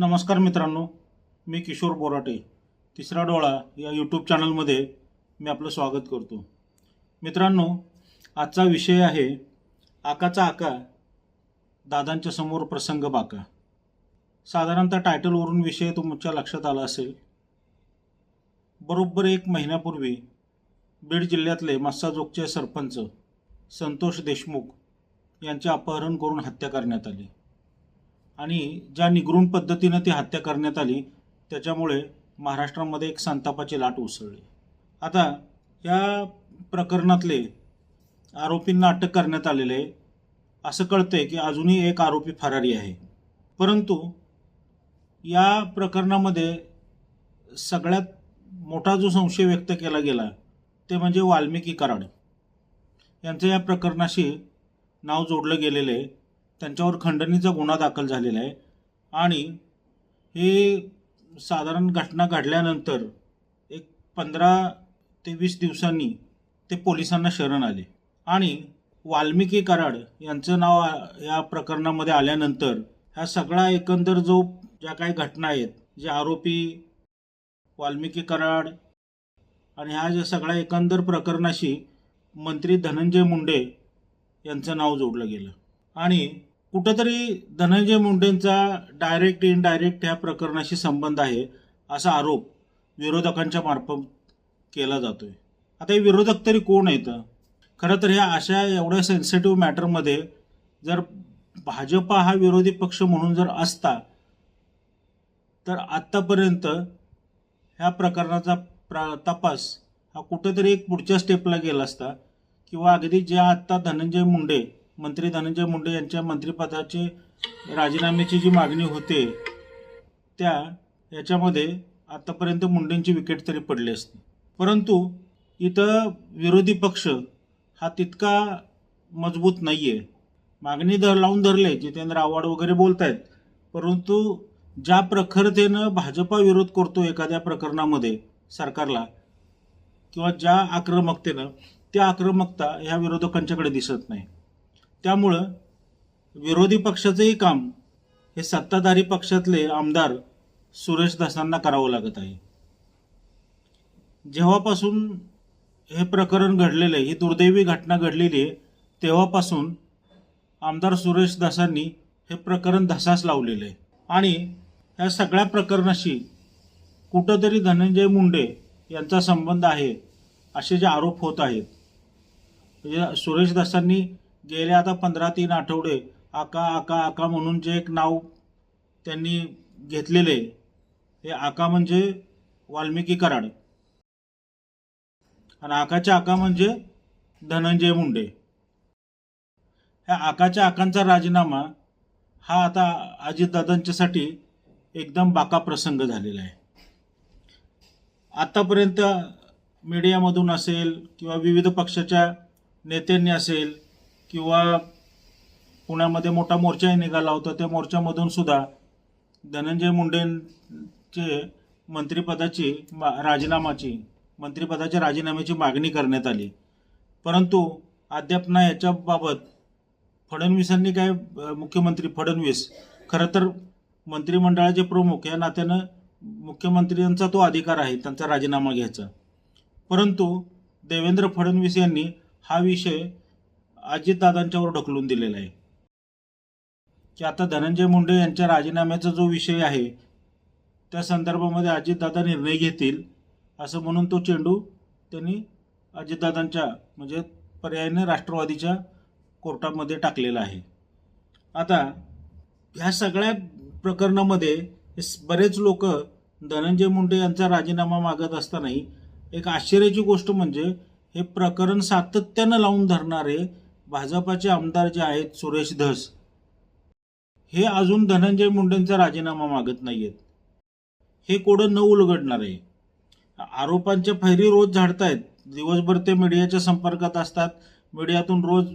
नमस्कार मित्रांनो मी किशोर बोराटे. तिसरा डोळा या यूट्यूब चॅनलमध्ये मी आपलं स्वागत करतो. मित्रांनो आजचा विषय आहे आकाचा आका दादांच्या समोर प्रसंग बाका. साधारणतः टायटलवरून विषय तुमच्या लक्षात आला असेल. बरोबर एक महिन्यापूर्वी बीड जिल्ह्यातले मस्साजोगचे सरपंच संतोष देशमुख यांचे अपहरण करून हत्या करण्यात आली. आणि ज्या निगृण पद्धतीनं ती हत्या करण्यात आली त्याच्यामुळे महाराष्ट्रामध्ये एक संतापाची लाट उसळली. आता या प्रकरणातले आरोपींना अटक करण्यात आलेले आहे. असं कळतंय की अजूनही एक आरोपी फरारी आहे. परंतु या प्रकरणामध्ये सगळ्यात मोठा जो संशय व्यक्त केला गेला ते म्हणजे वाल्मिकी कराड. यांचं या प्रकरणाशी नाव जोडलं गेलेलं आहे. त्यांच्यावर खंडणीचा गुन्हा दाखल झालेला आहे. आणि हे साधारण घटना घडल्यानंतर एक पंधरा ते वीस दिवसांनी ते पोलिसांना शरण आले. आणि वाल्मिकी कराड यांचं नाव या प्रकरणामध्ये आल्यानंतर ह्या सगळा एकंदर जो ज्या काही घटना आहेत जे आरोपी वाल्मिकी कराड आणि ह्या ज्या सगळ्या एकंदर प्रकरणाशी मंत्री धनंजय मुंडे यांचं नाव जोडलं गेलं. आणि कुठंतरी धनंजय मुंडेंचा डायरेक्ट इनडायरेक्ट ह्या प्रकरणाशी संबंध आहे असा आरोप विरोधकांच्या मार्फत केला जातोय. आता हे विरोधक तरी कोण आहेत? खरं तर ह्या अशा एवढ्या सेन्सिटिव्ह मॅटरमध्ये जर भाजपा हा विरोधी पक्ष म्हणून जर असता तर आत्तापर्यंत ह्या प्रकरणाचा प्रा तपास हा कुठेतरी एक पुढच्या स्टेपला गेला असता किंवा अगदी ज्या आत्ता धनंजय मुंडे मंत्री धनंजय मुंडे यांच्या मंत्रिपदाचे राजीनाम्याची जी मागणी होते त्या याच्यामध्ये आत्तापर्यंत मुंडेंची विकेट तरी पडली असती. परंतु इथं विरोधी पक्ष हा तितका मजबूत नाही आहे मागणी धर लावून धरले जितेंद्र आव्हाड वगैरे बोलत आहेत परंतु ज्या प्रखरतेनं भाजपा विरोध करतो एखाद्या प्रकरणामध्ये सरकारला किंवा ज्या आक्रमकतेनं त्या आक्रमकता ह्या विरोधकांच्याकडे दिसत नाही. त्यामुळं विरोधी पक्षाचंही काम हे सत्ताधारी पक्षातले आमदार सुरेश दासांना करावं लागत आहे. जेव्हापासून हे प्रकरण घडलेलं आहे ही दुर्दैवी घटना घडलेली आहे तेव्हापासून आमदार सुरेश दासांनी हे प्रकरण धसास लावलेलं आहे. आणि या सगळ्या प्रकरणाशी कुठंतरी धनंजय मुंडे यांचा संबंध आहे असे जे आरोप होत आहेत. म्हणजे सुरेश दासांनी गेले आता पंधरा तीन आठवडे आका आका आका म्हणून जे एक नाव त्यांनी घेतलेले हे आका म्हणजे वाल्मिकी कराड. आणि आकाच्या आका म्हणजे धनंजय मुंडे. ह्या आकाच्या आकांचा राजीनामा हा आता अजितदादांच्यासाठी एकदम बाका प्रसंग झालेला आहे. आत्तापर्यंत मीडियामधून असेल किंवा विविध पक्षाच्या नेत्यांनी असेल किंवा पुण्यामध्ये मोठा मोर्चाही निघाला होता. त्या मोर्चामधून सुद्धा धनंजय मुंडेंचे मंत्रिपदाची मा राजीनामाची मंत्रिपदाच्या राजीनाम्याची मागणी करण्यात आली. परंतु अद्याप ना याच्याबाबत फडणवीसांनी काय मुख्यमंत्री फडणवीस खरं तर मंत्रिमंडळाचे प्रमुख या नात्यानं मुख्यमंत्र्यांचा तो अधिकार आहे त्यांचा राजीनामा घ्यायचा. परंतु देवेंद्र फडणवीस यांनी हा विषय अजितदादांच्यावर ढकलून दिलेला आहे. की आता धनंजय मुंडे यांच्या राजीनाम्याचा जो विषय आहे त्या संदर्भामध्ये अजितदादा निर्णय घेतील असं म्हणून तो चेंडू त्यांनी अजितदादांच्या म्हणजे पर्यायाने राष्ट्रवादीच्या कोर्टामध्ये टाकलेला आहे. आता ह्या सगळ्या प्रकरणामध्ये बरेच लोक धनंजय मुंडे यांचा राजीनामा मागत असतानाही एक आश्चर्याची गोष्ट म्हणजे हे प्रकरण सातत्यानं लावून धरणारे भाजपाचे आमदार जे आहेत सुरेश धस हे अजून धनंजय मुंडेंचा राजीनामा मागत नाही आहेत हे कोडं न उलगडणार. आहे आरोपांच्या फैरी रोज झाडतायत. दिवसभर ते मीडियाच्या संपर्कात असतात. मीडियातून रोज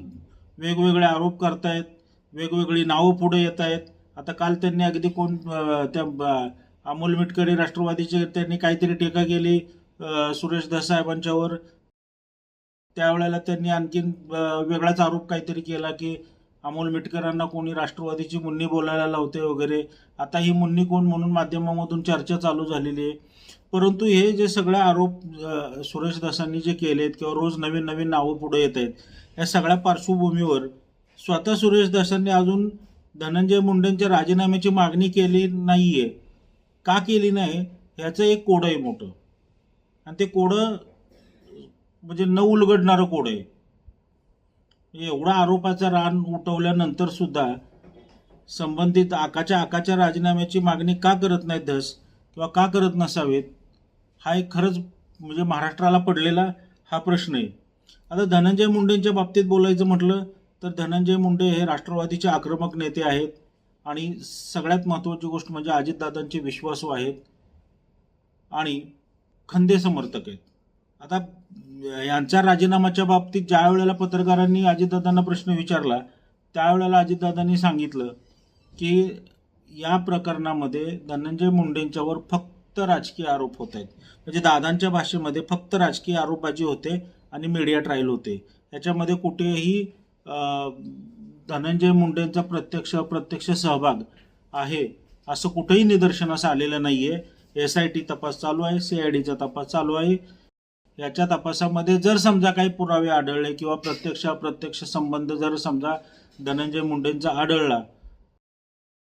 वेगवेगळे आरोप करतायत. वेगवेगळी नावं पुढे येत आहेत आता काल त्यांनी अगदी कोण त्या अमोल मिटकरी राष्ट्रवादीचे त्यांनी काहीतरी टीका केली सुरेश दसाहेबांच्यावर त्यावेळेला त्यांनी आणखीन वेगळाच आरोप काहीतरी केला की अमोल मिटकरांना कोणी राष्ट्रवादीची मुन्नी बोलायला लावते वगैरे. आता ही मुन्नी कोण म्हणून माध्यमामधून चर्चा चालू झालेली आहे. परंतु हे जे सगळे आरोप सुरेश दासांनी जे केलेत किंवा रोज नवीन नवीन नावं पुढे येत आहेत या सगळ्या पार्श्वभूमीवर स्वतः सुरेश दासांनी अजून धनंजय मुंडेंच्या राजीनाम्याची मागणी केली नाही आहे का केली नाही? ह्याचं एक कोडं आहे मोठं. आणि ते कोडं म्हणजे न उलगडणारं कोडं आहे? एवढा आरोपाचा रान उठवल्यानंतर सुद्धा संबंधित आकाच्या आकाच्या राजीनाम्याची मागणी का करत नाहीत धस किंवा का करत नसावेत? हा एक खरंच म्हणजे महाराष्ट्राला पडलेला हा प्रश्न आहे. आता धनंजय मुंडेंच्या बाबतीत बोलायचं म्हटलं तर धनंजय मुंडे हे राष्ट्रवादीचे आक्रमक नेते आहेत आणि सगळ्यात महत्त्वाची गोष्ट म्हणजे अजितदादांचे विश्वासू आहेत आणि खंदे समर्थक आहेत. आता यांच्या राजीनाम्याच्या बाबतीत ज्या वेळेला पत्रकारांनी अजितदादांना प्रश्न विचारला त्यावेळेला अजितदादांनी सांगितलं की या प्रकरणामध्ये धनंजय मुंडेंच्यावर फक्त राजकीय आरोप होत आहेत. म्हणजे दादांच्या भाषेमध्ये फक्त राजकीय आरोपबाजी होते आणि मीडिया ट्रायल होते. याच्यामध्ये कुठेही धनंजय मुंडेंचा प्रत्यक्ष अप्रत्यक्ष सहभाग आहे असं कुठेही निदर्शनास आलेलं नाही आहे एस आय टी तपास चालू आहे सी आय डीचा तपास चालू आहे. याच्या तपासामध्ये जर समजा काही पुरावे आढळले किंवा प्रत्यक्ष अप्रत्यक्ष संबंध जर समजा धनंजय मुंडेंचा आढळला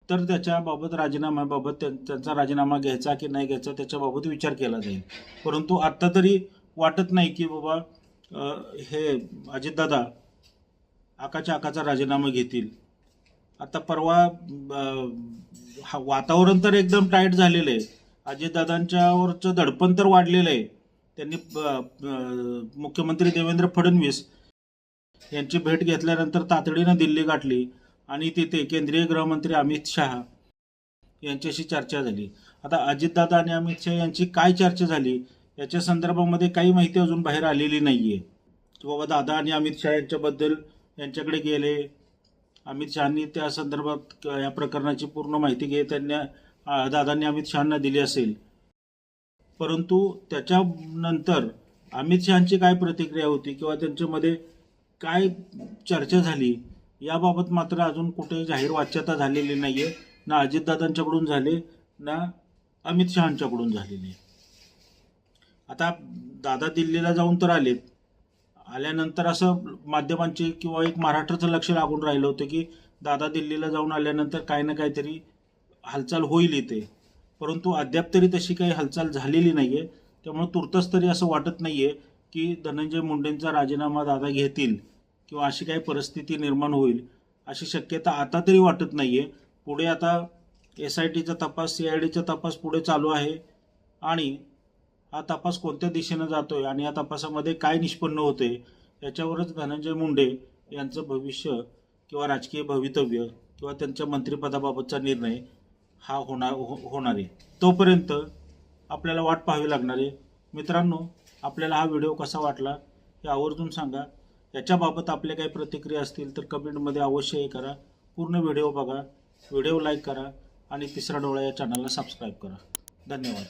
तर त्याच्याबाबत राजीनाम्याबाबत त्यांचा राजीनामा घ्यायचा की नाही घ्यायचा त्याच्याबाबत विचार केला जाईल. परंतु आत्ता तरी वाटत नाही की बाबा हे अजितदादा आकाच्या आकाचा राजीनामा घेतील. आता परवा हा वातावरण तर एकदम टाईट झालेलं आहे. अजितदादांच्यावरचं दडपण तर वाढलेलं आहे. त्यांनी मुख्यमंत्री देवेंद्र फडणवीस यांची भेट घेतल्यानंतर तातडीनं दिल्ली गाठली आणि तिथे केंद्रीय गृहमंत्री अमित शहा यांच्याशी चर्चा झाली. आता अजितदादा आणि अमित शहा यांची काय चर्चा झाली याच्या संदर्भामध्ये काही माहिती अजून बाहेर आलेली नाही आहे की बाबा दादा आणि अमित शहा यांच्याबद्दल यांच्याकडे गेले. अमित शहानी त्या संदर्भात क- या प्रकरणाची पूर्ण माहिती घे त्यांना दादांनी अमित शहांना दिली असेल. परंतु त्याच्यानंतर अमित शहाची काय प्रतिक्रिया होती किंवा त्यांच्यामध्ये काय चर्चा झाली याबाबत मात्र अजून कुठे जाहीर वाच्यता झालेली नाही आहे ना अजितदादांच्याकडून झाले ना अमित शहांच्याकडून झालेली आहे. आता दादा दिल्लीला जाऊन तर आलेत. आल्यानंतर असं माध्यमांचे किंवा एक महाराष्ट्राचं लक्ष लागून राहिलं होतं की दादा दिल्लीला जाऊन आल्यानंतर काही ना काहीतरी हालचाल होईल इथे. परंतु अद्याप तरी तशी काही हालचाल झालेली नाही आहे त्यामुळे तुर्तच तरी असं वाटत नाही आहे की धनंजय मुंडेंचा राजीनामा दादा घेतील किंवा अशी काही परिस्थिती निर्माण होईल अशी शक्यता आता तरी वाटत नाही आहे पुढे आता एस आय टीचा तपास सी आय डीचा तपास पुढे चालू आहे आणि हा तपास कोणत्या दिशेनं जातो आहे आणि या तपासामध्ये काय निष्पन्न होते याच्यावरच धनंजय मुंडे यांचं भविष्य किंवा राजकीय भवितव्य किंवा त्यांच्या मंत्रिपदाबाबतचा निर्णय हा होणार हो होणार आहे. तोपर्यंत आपल्याला वाट पाहावी लागणार. आहे मित्रांनो आपल्याला हा व्हिडिओ कसा वाटला हे आवर्जून सांगा. याच्याबाबत आपल्या काही प्रतिक्रिया असतील तर कमेंटमध्ये अवश्य हे करा. पूर्ण व्हिडिओ बघा. व्हिडिओ लाईक करा आणि तिसरा डोळा या चॅनलला सबस्क्राईब करा. धन्यवाद.